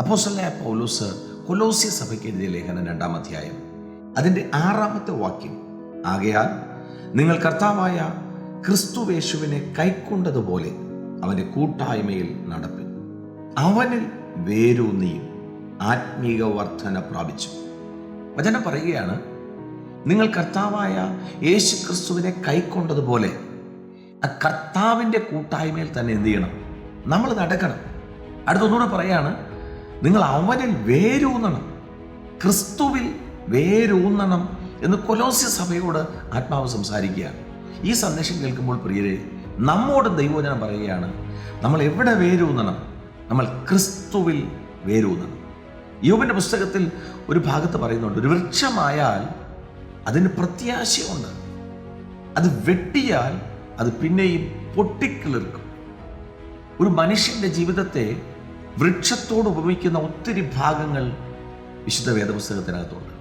അപ്പോസ്തലനായ പൗലോസ് കൊലോസ്യ സഭയ്ക്ക് എഴുതിയ ലേഖനം രണ്ടാം അധ്യായം. അതിന്റെ ആറാമത്തെ വാക്യം ആകയാൽ നിങ്ങൾ കർത്താവായ ക്രിസ്തുവേശുവിനെ കൈക്കൊണ്ടതുപോലെ അവന്റെ കൂട്ടായ്മയിൽ നടപ്പിൽ അവനിൽ വേരൂന്നിയും ആത്മീക വർധന പ്രാപിച്ചു. വചനം പറയുകയാണ് നിങ്ങൾ കർത്താവായ യേശു ക്രിസ്തുവിനെ കൈക്കൊണ്ടതുപോലെ ആ കർത്താവിന്റെ കൂട്ടായ്മയിൽ തന്നെ എന്ത് ചെയ്യണം? നമ്മൾ നടക്കണം. അടുത്തൊന്നുകൂടെ പറയാണ് നിങ്ങൾ അവനിൽ വേരൂന്നണം. ക്രിസ്തുവിൽ വേരൂന്നണം എന്ന് കൊലോസ്യ സഭയോട് ആത്മാവ് സംസാരിക്കുകയാണ്. ഈ സന്ദേശം കേൾക്കുമ്പോൾ പ്രിയരെ നമ്മോട് ദൈവവചനം പറയുകയാണ് നമ്മൾ എവിടെ വേരൂന്നണം? നമ്മൾ ക്രിസ്തുവിൽ വേരൂന്നണം. യോബിന്റെ പുസ്തകത്തിൽ ഒരു ഭാഗത്ത് പറയുന്നുണ്ട് ഒരു വൃക്ഷമായാൽ അതിന് പ്രത്യാശയുണ്ട്. അത് വെട്ടിയാൽ അത് പിന്നെയും പൊട്ടിക്കിളിർക്കും. ഒരു മനുഷ്യന്റെ ജീവിതത്തെ വൃക്ഷത്തോട് ഉപമിക്കുന്ന ഒത്തിരി ഭാഗങ്ങൾ വിശുദ്ധ വേദപുസ്തകത്തിനകത്തുണ്ട്.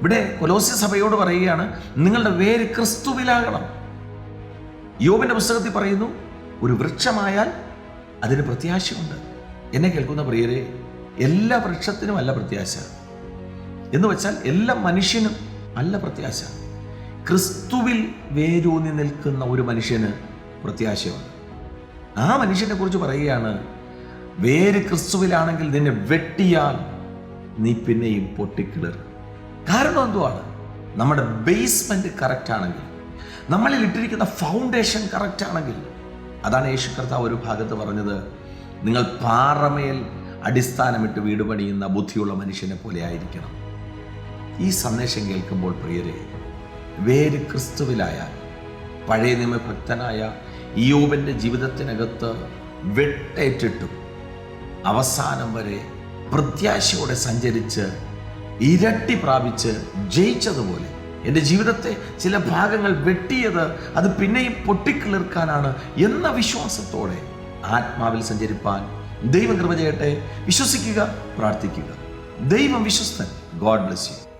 ഇവിടെ കൊലോസ്യ സഭയോട് പറയുകയാണ് നിങ്ങളുടെ വേര് ക്രിസ്തുവിലാകണം. യോബിന്റെ പുസ്തകത്തിൽ പറയുന്നു ഒരു വൃക്ഷമായാൽ അതിന് പ്രത്യാശയുണ്ട്. എന്നെ കേൾക്കുന്ന പ്രിയരെ എല്ലാ വൃക്ഷത്തിനും അല്ല പ്രത്യാശ. എന്ന് വെച്ചാൽ എല്ലാ മനുഷ്യനും അല്ല പ്രത്യാശ. ക്രിസ്തുവിൽ വേരൂന്നി നിൽക്കുന്ന ഒരു മനുഷ്യന് പ്രത്യാശയുണ്ട്. ആ മനുഷ്യനെ കുറിച്ച് പറയുകയാണ് വേര് ക്രിസ്തുവിലാണെങ്കിൽ നിന്നെ വെട്ടിയാൽ നീ പിന്നെയും പൊട്ടിക്കിളർ. കാരണം എന്തുവാണ്? നമ്മുടെ ബേസ്മെന്റ് കറക്റ്റ് ആണെങ്കിൽ നമ്മളിൽ ഇട്ടിരിക്കുന്ന ഫൗണ്ടേഷൻ കറക്റ്റ് ആണെങ്കിൽ അതാണ് യേശു കർത്താവ് ഒരു ഭാഗത്ത് പറഞ്ഞത് നിങ്ങൾ പാറമേൽ അടിസ്ഥാനമിട്ട് വീട് പണിയുന്ന ബുദ്ധിയുള്ള മനുഷ്യനെ പോലെ ആയിരിക്കണം. ഈ സന്ദേശം കേൾക്കുമ്പോൾ പ്രിയരെ വേര് ക്രിസ്തുവിലായാൽ പഴയ നിയമഭക്തനായ ഇയോബന്റെ ജീവിതത്തിനകത്ത് വെട്ടേറ്റിട്ടും. അവസാനം വരെ പ്രത്യാശയോടെ സഞ്ചരിച്ച് ഇരട്ടി പ്രാപിച്ച് ജയിച്ചതുപോലെ. എന്റെ ജീവിതത്തെ ചില ഭാഗങ്ങൾ വെട്ടിയത് അത് പിന്നെയും പൊട്ടിക്കിളിർക്കാനാണ് എന്ന വിശ്വാസത്തോടെ ആത്മാവിൽ സഞ്ചരിപ്പാൻ ദൈവം കൃപ ചെയ്യട്ടെ. വിശ്വസിക്കുക പ്രാർത്ഥിക്കുക. ദൈവം വിശ്വസ്തൻ. God bless you.